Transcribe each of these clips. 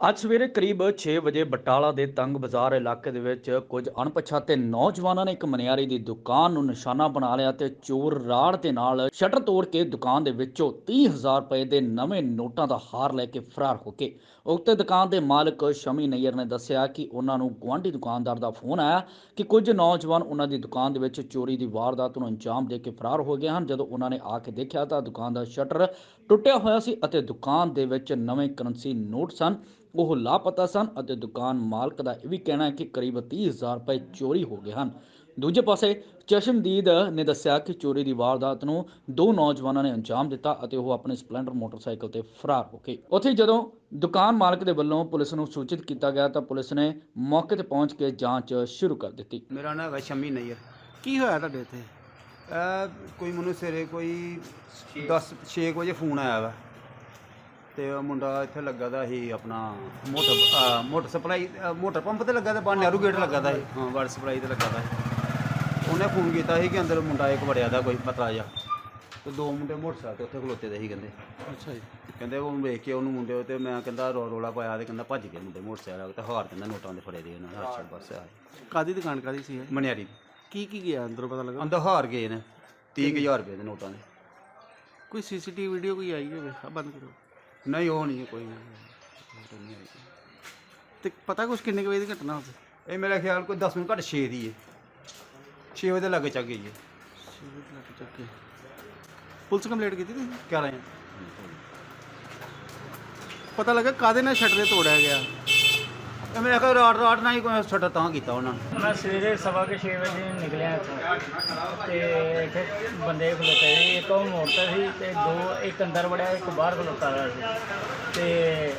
ਅੱਜ ਸਵੇਰੇ ਕਰੀਬ 6 ਵਜੇ ਬਟਾਲਾ ਦੇ ਤੰਗ ਬਾਜ਼ਾਰ ਇਲਾਕੇ ਦੇ ਵਿੱਚ ਕੁਝ ਅਣਪਛਾਤੇ ਨੌਜਵਾਨਾਂ ਨੇ ਇੱਕ ਮਨਿਆਰੀ ਦੀ ਦੁਕਾਨ ਨੂੰ ਨਿਸ਼ਾਨਾ ਬਣਾ ਲਿਆ ਤੇ ਚੋਰ ਰਾੜ ਦੇ ਨਾਲ ਸ਼ਟਰ ਤੋੜ ਕੇ ਦੁਕਾਨ ਦੇ ਵਿੱਚੋਂ 30000 ਰੁਪਏ ਦੇ ਨਵੇਂ ਨੋਟਾਂ ਦਾ ਹਾਰ ਲੈ ਕੇ ਫਰਾਰ ਹੋ ਗਏ। ਉਕਤ ਦੁਕਾਨ ਦੇ ਮਾਲਕ ਸ਼ਮੀ ਨਈਅਰ ਨੇ ਦੱਸਿਆ ਕਿ ਉਹਨਾਂ ਨੂੰ ਗੁਆਂਢੀ ਦੁਕਾਨਦਾਰ ਦਾ ਫੋਨ ਆਇਆ ਕਿ ਕੁਝ ਨੌਜਵਾਨ ਉਹਨਾਂ ਦੀ ਦੁਕਾਨ ਦੇ ਵਿੱਚ ਚੋਰੀ ਦੀ ਵਾਰਦਾਤ ਨੂੰ ਅੰਜਾਮ ਦੇ ਕੇ ਫਰਾਰ ਹੋ ਗਏ ਹਨ। ਜਦੋਂ ਉਹਨਾਂ ਨੇ ਆ ਕੇ ਦੇਖਿਆ ਤਾਂ ਦੁਕਾਨ ਦਾ ਸ਼ਟਰ ਟੁੱਟਿਆ ਹੋਇਆ ਸੀ ਅਤੇ ਦੁਕਾਨ ਦੇ ਵਿੱਚ ਨਵੇਂ ਕਰੰਸੀ ਨੋਟ ਸਨ। ਉਹ ਲਾਪਤਾ ਸਨ ਅਤੇ ਦੁਕਾਨ ਮਾਲਕ ਦਾ ਇਹ ਵੀ ਕਹਿਣਾ ਹੈ ਕਿ ਕਰੀਬ 30000 ਰੁਪਏ ਚੋਰੀ ਹੋ ਗਏ ਹਨ। ਦੂਜੇ ਪਾਸੇ ਚਸ਼ਮਦੀਦ ਨੇ ਦੱਸਿਆ ਕਿ ਚੋਰੀ ਦੀ ਵਾਰਦਾਤ ਨੂੰ ਦੋ ਨੌਜਵਾਨਾਂ ਨੇ ਅੰਜਾਮ ਦਿੱਤਾ ਅਤੇ ਉਹ ਆਪਣੇ ਸਪਲੈਂਡਰ ਮੋਟਰਸਾਈਕਲ ਤੇ ਫਰਾਰ ਹੋ ਗਏ। ਉੱਥੇ ਜਦੋਂ ਦੁਕਾਨ ਮਾਲਕ ਦੇ ਵੱਲੋਂ ਪੁਲਿਸ ਨੂੰ ਸੂਚਿਤ ਕੀਤਾ ਗਿਆ ਤਾਂ ਪੁਲਿਸ ਨੇ ਮੌਕੇ ਤੇ ਪਹੁੰਚ ਕੇ ਜਾਂਚ ਸ਼ੁਰੂ ਕਰ ਦਿੱਤੀ। ਮੇਰਾ ਨਾਮ ਹੈਗਾ ਸ਼ਮੀ ਨਈਅਰ ਕੀ ਹੋਇਆ ਤੁਹਾਡੇ ਇੱਥੇ? ਕੋਈ ਮੈਨੂੰ ਸਵੇਰੇ ਕੋਈ 10 6 ਵਜੇ ਫੋਨ ਆਇਆ ਵਾ। ਤੇ ਉਹ ਮੁੰਡਾ ਇੱਥੇ ਲੱਗਾ ਦਾ ਸੀ ਆਪਣਾ ਮੋਟਰ ਅਹ ਮੋਟਰ ਸਪਲਾਈ ਅਹ ਮੋਟਰ ਪੰਪ ਤੇ ਲੱਗਾ ਤੇ ਬਾਹਰ ਨਹਿਰੂ ਗੇਟ ਲੱਗਾ ਦਾ ਸੀ। ਹਾਂ ਵਾਟਰ ਸਪਲਾਈ ਤੇ ਲੱਗਾ ਦਾ ਸੀ। ਉਹਨੇ ਫੋਨ ਕੀਤਾ ਸੀ ਕਿ ਅੰਦਰ ਮੁੰਡਾ ਇੱਕ ਵੜਿਆ ਦਾ ਕੋਈ ਪਤਲਾ ਜਿਹਾ। ਤੇ ਦੋ ਮੁੰਡੇ ਮੋਟਰਸਾਈਕਲ ਤੇ ਉੱਥੇ ਖਲੋਤੇ ਦੇ ਸੀ ਕਹਿੰਦੇ। ਅੱਛਾ ਜੀ। ਕਹਿੰਦੇ ਉਹ ਵੇਖ ਕੇ ਉਹਨੂੰ ਮੁੰਡੇ ਤੇ ਮੈਂ ਕਹਿੰਦਾ ਰੋ ਰੋਲਾ ਪਾਇਆ ਤੇ ਕਹਿੰਦਾ ਭੱਜ ਗਏ ਮੁੰਡੇ ਮੋਟਰਸਾਈਕਲ ਤੇ ਹਾਰ ਕਹਿੰਦਾ ਨੋਟਾਂ ਦੇ ਫੜੇ ਦੇ ਉਹਨਾਂ ਹੱਥ ਛੱਡ ਬਸ ਆਏ ਕਾਦੀ ਦੁਕਾਨ ਕਾਦੀ ਸੀ ਇਹ? ਮਨਿਆਰੀ। ਕੀ ਕੀ ਗਿਆ ਅੰਦਰੋਂ ਪਤਾ ਲੱਗਾ? ਅੰਦਰ ਹਾਰ ਗਏ ਨੇ 30000 ਰੁਪਏ ਦੇ ਨੋਟਾਂ ਦੇ। ਕੋਈ ਸੀਸੀਟੀਵੀ ਵੀਡੀਓ ਕੋਈ ਆਈ ਹੋਵੇ? ਆ ਬੰਦ ਕਰੋ। ਨਹੀਂ ਉਹ ਨਹੀਂ ਕੋਈ ਨਹੀਂ। ਨਹੀਂ ਆਈ। ਤੇ ਪਤਾ ਕੁਛ ਕਿੰਨੇ ਕੁ ਵਜੇ ਦੀ ਘਟਨਾ ਹੋਵੇ ਇਹ ਮੇਰਾ ਖਿਆਲ ਕੋਈ 10 ਮਿੰਟ ਘੱਟ 6 ਦੀ ਹੈ 6 ਵਜੇ ਦੇ ਲੱਗੇ ਚੱਕ ਗਈ ਹੈ ਲੱਗ ਚੱਕੇ ਪੁਲਿਸ ਕੰਪਲੇਂਟ ਕੀਤੀ ਤੁਸੀਂ? ਕਹਿ ਰਹੇ ਪਤਾ ਲੱਗਾ ਕਾਦੇ ਨਾਲ ਸ਼ਟਰ ਤੋੜਿਆ ਗਿਆ। ਇਹ ਮੈਂ ਕਿਹਾ ਰਾਤ ਰਾਤ ਨਾਲ ਹੀ ਕੋਈ ਤਾਂ ਕੀਤਾ ਉਹਨਾਂ ਨੇ। ਮੈਂ ਸਵੇਰੇ ਸਵਾ ਕੇ 6 ਵਜੇ ਨਿਕਲਿਆ ਇੱਥੋਂ ਤੇ ਇੱਥੇ ਬੰਦੇ ਖਲੋਤੇ ਸੀ, ਇੱਕ ਉਹ ਮੋੜ ਸੀ ਤੇ ਦੋ, ਇੱਕ ਅੰਦਰ ਵੜਿਆ, ਇੱਕ ਬਾਹਰ ਖਲੋਤਾ ਹੋਇਆ ਸੀ। ਤੇ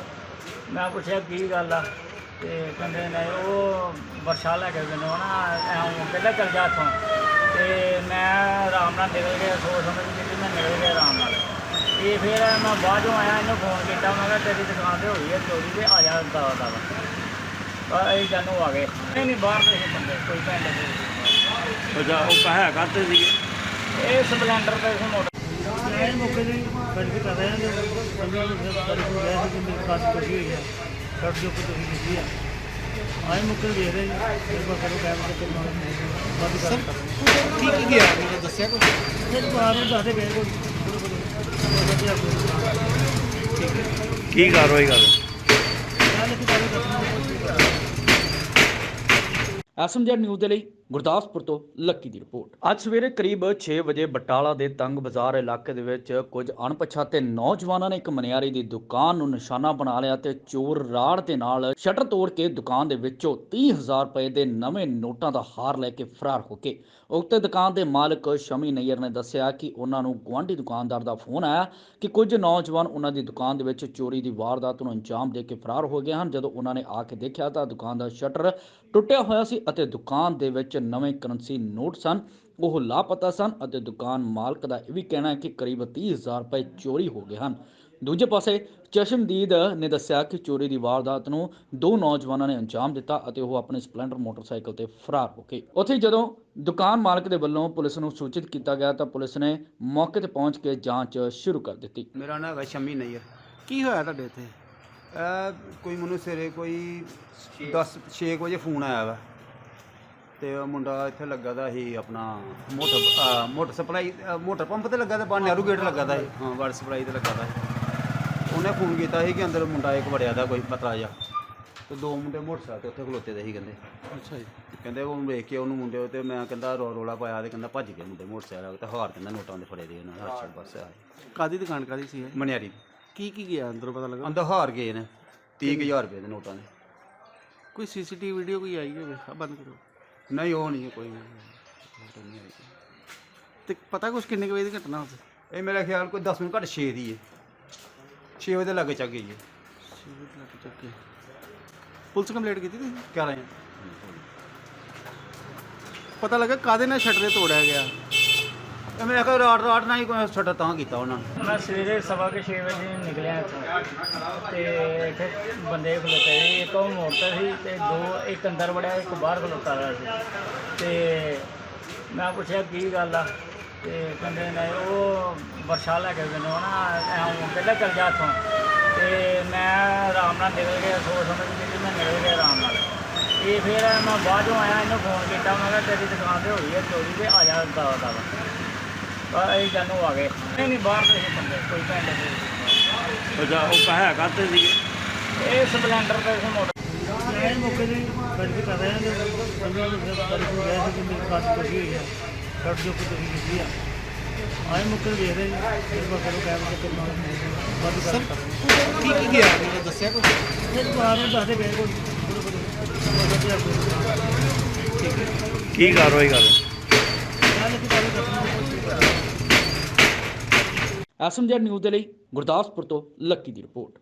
ਮੈਂ ਪੁੱਛਿਆ, ਕੀ ਗੱਲ ਆ? ਤੇ ਕਹਿੰਦੇ ਨੇ, ਉਹ ਵਰਸ਼ਾ ਲੈ ਕੇ ਮੈਨੂੰ ਨਾ ਐਂ ਪਹਿਲਾਂ ਚੱਲ ਜਾ ਇੱਥੋਂ। ਤੇ ਮੈਂ ਆਰਾਮ ਨਾਲ ਨਿਕਲ ਗਿਆ, ਸੋਚ ਸਮਝ ਕੇ ਮੈਂ ਨਿਕਲ ਗਿਆ ਆਰਾਮ ਨਾਲ। ਇਹ ਫਿਰ ਮੈਂ ਬਾਅਦੋਂ ਆਇਆ, ਇਹਨੂੰ ਫੋਨ ਕੀਤਾ, ਮੈਂ ਕਿਹਾ, ਤੇਰੀ ਦੁਕਾਨ ਤੇ ਹੋਈ ਹੈ ਚੋਰੀ ਤੇ ਆ ਜਾ ਦਾ ਦਾ ਆ ਇਹ ਜਾਨੂ ਆ ਗਏ। ਨਹੀਂ ਨਹੀਂ ਬਾਹਰ ਦੇ ਸੀ ਬੰਦੇ ਕੋਈ ਪਿੰਡ ਦੇ ਅੱਛਾ ਉਹ ਕਹਾ ਕਰਤੇ ਸੀਗੇ? ਇਹ ਸਪਲੈਂਡਰ ਤੇ ਸੀ ਮੋਟਰ। ਮੈਂ ਮੌਕੇ ਤੇ ਵੈਰੀਫਾਈ ਕਰ ਰਿਹਾ ਹਾਂ ਕਿ ਬੰਦਾ ਸਰਕਾਰੀ ਕੋਲ ਗਿਆ ਸੀ ਕਿ ਮੇਰੀ ਕਾਸ ਕੋਈ ਹੋਈ ਹੈ। ਸ਼ਰਟ ਜੋ ਕੁਝ ਹੋਈ ਕੀਤੀ ਹੈ। ਆਏ ਮੌਕੇ ਤੇ ਦੇਖ ਰਹੇ ਜੀ ਇੱਕ ਵਾਰ ਕਰੋ ਕੈਮ ਤੇ ਮਾਰ ਬਾਕੀ ਗੱਲ ਕਰ ਕੀ ਕੀ ਗਿਆ? ਮੈਨੂੰ ਦੱਸਿਆ ਕੁਛ? ਫਿਰ ਬਾਹਰ ਨੂੰ ਦੱਸਦੇ ਗਏ ਕੋਈ। ਥੋੜੇ ਬੋਲੇ ਕੀ ਕਾਰਵਾਈ ਕਰ ਐਸਐਮਜੀ ਨਿਊਜ਼ ਦੇ ਲਈ ਗੁਰਦਾਸਪੁਰ ਤੋਂ ਲੱਕੀ ਦੀ ਰਿਪੋਰਟ। ਅੱਜ ਸਵੇਰੇ ਕਰੀਬ 6 ਵਜੇ ਬਟਾਲਾ ਦੇ ਤੰਗ ਬਾਜ਼ਾਰ ਇਲਾਕੇ ਦੇ ਵਿੱਚ ਕੁਝ ਅਣਪਛਾਤੇ ਨੌਜਵਾਨਾਂ ਨੇ ਇੱਕ ਮਨਿਆਰੀ ਦੀ ਦੁਕਾਨ ਨੂੰ ਨਿਸ਼ਾਨਾ ਬਣਾ ਲਿਆ ਤੇ ਚੋਰ ਰਾੜ ਦੇ ਨਾਲ ਸ਼ਟਰ ਤੋੜ ਕੇ ਦੁਕਾਨ ਦੇ ਵਿੱਚੋਂ 30000 ਰੁਪਏ ਦੇ ਨਵੇਂ ਨੋਟਾਂ ਦਾ ਹਾਰ ਲੈ ਕੇ ਫਰਾਰ ਹੋ ਗਏ। ਉਕਤ ਦੁਕਾਨ ਦੇ ਮਾਲਕ ਸ਼ਮੀ ਨਈਅਰ ਨੇ ਦੱਸਿਆ ਕਿ ਉਹਨਾਂ ਨੂੰ ਗੁਆਂਢੀ ਦੁਕਾਨਦਾਰ ਦਾ ਫੋਨ ਆਇਆ ਕਿ ਕੁਝ ਨੌਜਵਾਨ ਉਹਨਾਂ ਦੀ ਦੁਕਾਨ ਦੇ ਵਿੱਚ ਚੋਰੀ ਦੀ ਵਾਰਦਾਤ ਨੂੰ ਅੰਜਾਮ ਦੇ ਕੇ ਫਰਾਰ ਹੋ ਗਏ ਹਨ। ਜਦੋਂ ਉਹਨਾਂ ਨੇ ਆ ਕੇ ਦੇਖਿਆ ਤਾਂ ਦੁਕਾਨ ਦਾ ਸ਼ਟਰ ਟੁੱਟਿਆ ਹੋਇਆ ਸੀ ਅਤੇ ਦੁਕਾਨ ਦੇ ਵਿੱਚ ਨਵੇਂ ਕਰੰਸੀ ਨੋਟ ਸਨ। ਉਹ ਲਾਪਤਾ ਸਨ ਅਤੇ ਦੁਕਾਨ ਮਾਲਕ ਦਾ ਇਹ ਵੀ ਕਹਿਣਾ ਹੈ ਕਿ ਕਰੀਬ 30000 ਰੁਪਏ ਚੋਰੀ ਹੋ ਗਏ ਹਨ। ਦੂਜੇ ਪਾਸੇ ਚਸ਼ਮਦੀਦ ਨੇ ਦੱਸਿਆ ਕਿ ਚੋਰੀ ਦੀ ਵਾਰਦਾਤ ਨੂੰ ਦੋ ਨੌਜਵਾਨਾਂ ਨੇ ਅੰਜਾਮ ਦਿੱਤਾ ਅਤੇ ਉਹ ਆਪਣੇ ਸਪਲੈਂਡਰ ਮੋਟਰਸਾਈਕਲ ਤੇ ਫਰਾਰ ਹੋ ਗਏ। ਉੱਥੇ ਜਦੋਂ ਦੁਕਾਨ ਮਾਲਕ ਦੇ ਵੱਲੋਂ ਪੁਲਿਸ ਨੂੰ ਸੂਚਿਤ ਕੀਤਾ ਗਿਆ ਤਾਂ ਪੁਲਿਸ ਨੇ ਮੌਕੇ ਤੇ ਪਹੁੰਚ ਕੇ ਜਾਂਚ ਸ਼ੁਰੂ ਕਰ ਦਿੱਤੀ। ਮੇਰਾ ਨਾਮ ਹੈਗਾ ਸ਼ਮੀ ਨਈਅਰ ਕੀ ਹੋਇਆ ਤੁਹਾਡੇ ਇੱਥੇ? ਕੋਈ ਮੈਨੂੰ ਸਵੇਰੇ ਕੋਈ 10 6 ਵਜੇ ਫੋਨ ਆਇਆ ਵਾ। ਤੇ ਉਹ ਮੁੰਡਾ ਇੱਥੇ ਲੱਗਾ ਦਾ ਸੀ ਆਪਣਾ motor motor supply motor pump ਤੇ ਲੱਗਾ ਤੇ ਬਾਹਰ ਨਹਿਰੂ ਗੇਟ ਲੱਗਾ ਦਾ ਸੀ। ਹਾਂ ਵਾਟਰ ਸਪਲਾਈ ਤੇ ਲੱਗਾ ਦਾ ਸੀ। ਉਹਨੇ ਫੋਨ ਕੀਤਾ ਸੀ ਕਿ ਅੰਦਰ ਮੁੰਡਾ ਇੱਕ ਵੜਿਆ ਦਾ ਕੋਈ ਪਤਲਾ ਜਿਹਾ। ਤੇ ਦੋ ਮੁੰਡੇ ਮੋਟਰਸਾਈਕਲ ਤੇ ਉੱਥੇ ਖਲੋਤੇ ਦੇ ਸੀ ਕਹਿੰਦੇ। ਅੱਛਾ ਜੀ। ਕਹਿੰਦੇ ਉਹ ਵੇਖ ਕੇ ਉਹਨੂੰ ਮੁੰਡੇ ਤੇ ਮੈਂ ਕਹਿੰਦਾ ਰੋ ਰੋਲਾ ਪਾਇਆ ਤੇ ਕਹਿੰਦਾ ਭੱਜ ਗਏ ਮੁੰਡੇ ਮੋਟਰਸਾਈਕਲ ਤੇ ਹਾਰ ਕਹਿੰਦਾ ਨੋਟਾਂ ਦੇ ਫੜੇ ਦੇ ਉਹਨਾਂ ਹੱਥ ਛੱਡ ਬਸ ਕਾਦੀ ਦੁਕਾਨ ਕਾਦੀ ਸੀ ਇਹ? ਮਨਿਆਰੀ। ਕੀ ਕੀ ਗਿਆ ਅੰਦਰੋਂ ਪਤਾ ਲੱਗਾ? ਅੰਦਰ ਹਾਰ ਗਏ ਨੇ 30000 ਰੁਪਏ ਦੇ ਨੋਟਾਂ ਦੇ। ਕੋਈ ਸੀਸੀਟੀਵੀ ਵੀਡੀਓ ਕੋਈ ਆਈ ਹੋਵੇ? ਆ ਬੰਦ ਕਰੋ। ਨਹੀਂ ਉਹ ਨਹੀਂ ਹੈ, ਕੋਈ ਨਹੀਂ। ਨਹੀਂ ਆਈ। ਤੇ ਪਤਾ ਕੁਛ ਕਿੰਨੇ ਕੁ ਵਜੇ ਦੀ ਘਟਨਾ ਹੋਵੇ ਇਹ ਮੇਰਾ ਖਿਆਲ ਕੋਈ 10 ਮਿੰਟ ਘੱਟ 6 ਦੀ ਹੈ 6 ਵਜੇ ਦੇ ਲੱਗੇ ਚੱਕ ਗਈ ਹੈ ਲੱਗ ਚੱਕੇ ਪੁਲਿਸ ਕੰਪਲੇਂਟ ਕੀਤੀ ਤੁਸੀਂ? ਰਹੇ ਹਾਂ ਪਤਾ ਲੱਗਾ ਕਾਦੇ ਨਾਲ ਸ਼ਟਰ ਤੋੜਿਆ ਗਿਆ। ਇਹ ਮੈਂ ਖਿਆਲ ਰਾਤ ਰਾਤ ਨਾਲ ਹੀ ਕੋਈ ਛੱਡਾ ਤਾਂ ਕੀਤਾ ਉਹਨਾਂ ਨੇ। ਮੈਂ ਸਵੇਰੇ ਸਵਾ ਕੇ 6 ਵਜੇ ਨਿਕਲਿਆ ਇੱਥੋਂ ਤੇ ਇੱਥੇ ਬੰਦੇ ਖਲੋਤੇ ਸੀ, ਇੱਕ ਉਹ ਮੋਟਰ ਸੀ ਤੇ ਦੋ, ਇੱਕ ਅੰਦਰ ਵੜਿਆ, ਇੱਕ ਬਾਹਰ ਖਲੋਤਾ ਹੋਇਆ ਸੀ। ਤੇ ਮੈਂ ਪੁੱਛਿਆ, ਕੀ ਗੱਲ ਆ? ਤੇ ਕਹਿੰਦੇ ਨੇ, ਉਹ ਵਰਸ਼ਾ ਲੈ ਕੇ ਮੈਨੂੰ ਨਾ ਐਂ ਪਹਿਲਾਂ ਚੱਲ ਜਾ ਇੱਥੋਂ। ਤੇ ਮੈਂ ਆਰਾਮ ਨਾਲ ਨਿਕਲ ਗਿਆ, ਸੋਚ ਸਮਝ ਕੇ ਮੈਂ ਨਿਕਲ ਗਿਆ ਆਰਾਮ ਨਾਲ। ਇਹ ਫਿਰ ਮੈਂ ਬਾਅਦ ਚੋਂ ਆਇਆ, ਇਹਨੂੰ ਫੋਨ ਕੀਤਾ, ਮੈਂ ਕਿਹਾ, ਤੇਰੀ ਦੁਕਾਨ ਤੇ ਹੋਈ ਹੈ ਚੋਰੀ ਤੇ ਆ ਜਾ ਦਾ ਦਾ ਇਹ ਜਾਨੂੰ ਆ ਗਏ। ਨਹੀਂ ਨਹੀਂ ਬਾਹਰ ਦੇ ਸੀ ਬੰਦੇ ਕੋਈ ਪਿੰਡ ਦੇ ਅੱਛਾ ਉਹ ਹੈ ਕਾਤੇ ਸੀਗੇ ਇਹ ਸਪਲੈਂਡਰ ਤੇ ਸੀ ਮੋਟਰ ਦੀ ਕਰ ਰਿਹਾ ਸੀ ਕਿ ਮੇਰੀ ਕਾਸ ਹੋਈ ਹੈ ਸੜਕ ਦੇ ਉੱਪਰ ਤੁਸੀਂ ਕੀਤੀ ਆ। ਆਏ ਮੌਕੇ ਤੇ ਦੇਖ ਰਹੇ ਜੀ ਇਸ ਵਾਰ ਕਰੋ ਕੈਬ ਤੇ ਕਿੰਨਾ ਵੱਧ ਕਰ ਕੀ ਕੀ ਗਿਆ? ਮੈਨੂੰ ਦੱਸਿਆ ਕੁਝ ਇਹ ਬਾਹਰ ਨੂੰ ਦੱਸਦੇ ਗਏ ਕੋਈ। ਥੋੜੇ ਬੜੇ ਕੀ ਕਾਰਵਾਈ ਕਰ ਮੈਂ ਐਸਐਮਜੀ ਨਿਊਜ਼ ਦੇ ਲਈ ਗੁਰਦਾਸਪੁਰ ਤੋਂ ਲੱਕੀ ਦੀ ਰਿਪੋਰਟ।